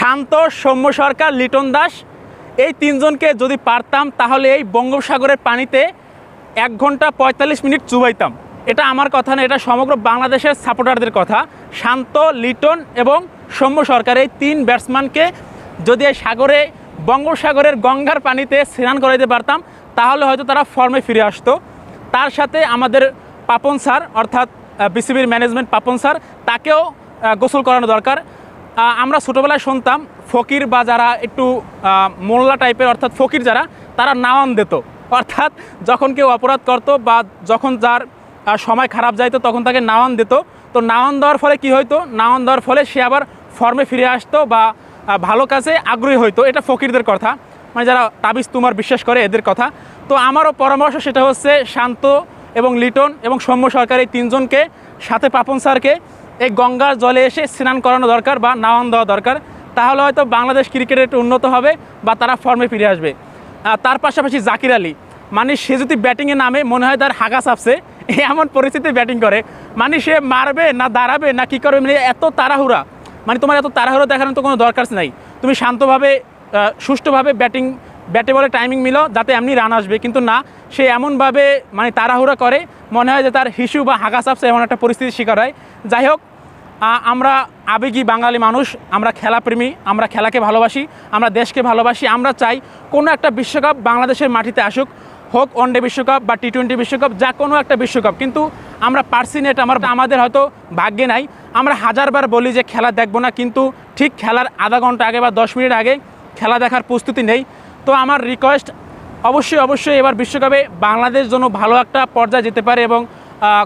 শান্ত সৌম্য সরকার, লিটন দাস, এই তিনজনকে যদি পারতাম, তাহলে এই বঙ্গোপসাগরের পানিতে এক ঘণ্টা পঁয়তাল্লিশ মিনিট চুবাইতাম। এটা আমার কথা না, এটা সমগ্র বাংলাদেশের সাপোর্টারদের কথা। শান্ত, লিটন এবং সৌম্য সরকার, এই তিন ব্যাটসম্যানকে যদি এই সাগরে, বঙ্গোপসাগরের গঙ্গার পানিতে স্নান করাইতে পারতাম, তাহলে হয়তো তারা ফর্মে ফিরে আসতো। তার সাথে আমাদের পাপন স্যার, অর্থাৎ বিসিবির ম্যানেজমেন্ট পাপন স্যার, তাকেও গোসল করানো দরকার। আমরা ছোটোবেলায় শুনতাম ফকির বা যারা একটু মোল্লা টাইপের অর্থাৎ ফকির যারা, তারা নাওয়ান দিত। অর্থাৎ যখন কেউ অপরাধ করতো বা যখন যার সময় খারাপ যাইতো, তখন তাকে নাওয়ান দিত। তো নাওয়ান দেওয়ার ফলে কি হইতো? নাওয়ান দেওয়ার ফলে সে আবার ফর্মে ফিরে আসতো বা ভালো কাজে আগ্রহী হইতো। এটা ফকিরদের কথা। মানে যারা তাবিজ তোমার বিশ্বাস করে, এদের কথা। তো আমারও পরামর্শ সেটা হচ্ছে শান্ত এবং লিটন এবং সৌম্য সরকার এই তিনজনকে, সাথে পাপন স্যারকে এই গঙ্গার জলে এসে স্নান করানো দরকার বা নাওয়ান দেওয়া দরকার, তাহলে হয়তো বাংলাদেশ ক্রিকেটে একটু উন্নত হবে বা তারা ফর্মে ফিরে আসবে। তার পাশাপাশি জাকির আলী মানে সে যদি ব্যাটিংয়ে নামে, মনে হয় তার হাগা চাপছে এমন পরিস্থিতি ব্যাটিং করে। মানে সে মারবে না দাঁড়াবে না কী করবে মানে এত তাড়াহুড়া। মানে তোমার এত তাড়াহুড়া দেখানোর তো কোনো দরকার নাই। তুমি শান্তভাবে সুষ্ঠুভাবে ব্যাটিং ব্যাটে বলে টাইমিং মিলো যাতে এমনি রান আসবে। কিন্তু না, সে এমনভাবে মানে তাড়াহুড়া করে, মনে হয় যে তার হিসু বা হাগা চাপসে এমন একটা পরিস্থিতির শিকার হয়। যাই হোক আমরা আবেগী বাঙালি মানুষ, আমরা খেলাপ্রেমী, আমরা খেলাকে ভালোবাসি, আমরা দেশকে ভালোবাসি, আমরা চাই কোনো একটা বিশ্বকাপ বাংলাদেশের মাটিতে আসুক, হোক ওয়ানডে বিশ্বকাপ বা টি টোয়েন্টি বিশ্বকাপ, যা কোনো একটা বিশ্বকাপ। কিন্তু আমরা পারছি না এটা, আমার আমাদের হয়তো ভাগ্যে নাই। আমরা হাজারবার বলি যে খেলা দেখব না, কিন্তু ঠিক খেলার আধা ঘণ্টা আগে বা দশ মিনিট আগে খেলা দেখার প্রস্তুতি নেই। তো আমার রিকোয়েস্ট অবশ্যই অবশ্যই এবার বিশ্বকাপে বাংলাদেশ যেন ভালো একটা পর্যায়ে যেতে পারে এবং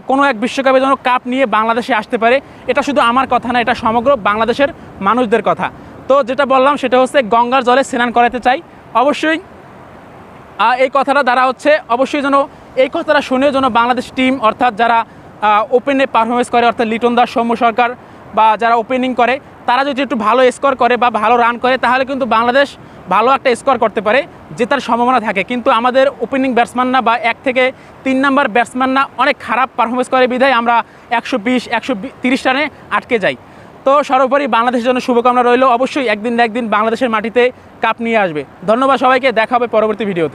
কোনো এক বিশ্বকাপে যেন কাপ নিয়ে বাংলাদেশে আসতে পারে, এটা শুধু আমার কথা না, এটা সমগ্র বাংলাদেশের মানুষদের কথা। তো যেটা বললাম সেটা হচ্ছে গঙ্গার জলে স্নান করাতে চাই। অবশ্যই এই কথাটা দ্বারা হচ্ছে অবশ্যই যেন, এই কথাটা শুনেও যেন বাংলাদেশ টিম অর্থাৎ যারা ওপেনে পারফরমেন্স করে, অর্থাৎ লিটন দাস, সৌম্য সরকার বা যারা ওপেনিং করে, তারা যদি একটু ভালো স্কোর করে বা ভালো রান করে, তাহলে কিন্তু বাংলাদেশ ভালো একটা স্কোর করতে পারে, জেতার সম্ভাবনা থাকে। কিন্তু আমাদের ওপেনিং ব্যাটসম্যান না বা এক থেকে তিন নাম্বার ব্যাটসম্যান না অনেক খারাপ পারফরমেন্স করে বিধায় আমরা একশো বিশ, একশো তিরিশ রানে আটকে যাই। তো সর্বোপরি বাংলাদেশের জন্য শুভকামনা রইল। অবশ্যই একদিন না একদিন বাংলাদেশের মাটিতে কাপ নিয়ে আসবে। ধন্যবাদ সবাইকে। দেখা হবে পরবর্তী ভিডিওতে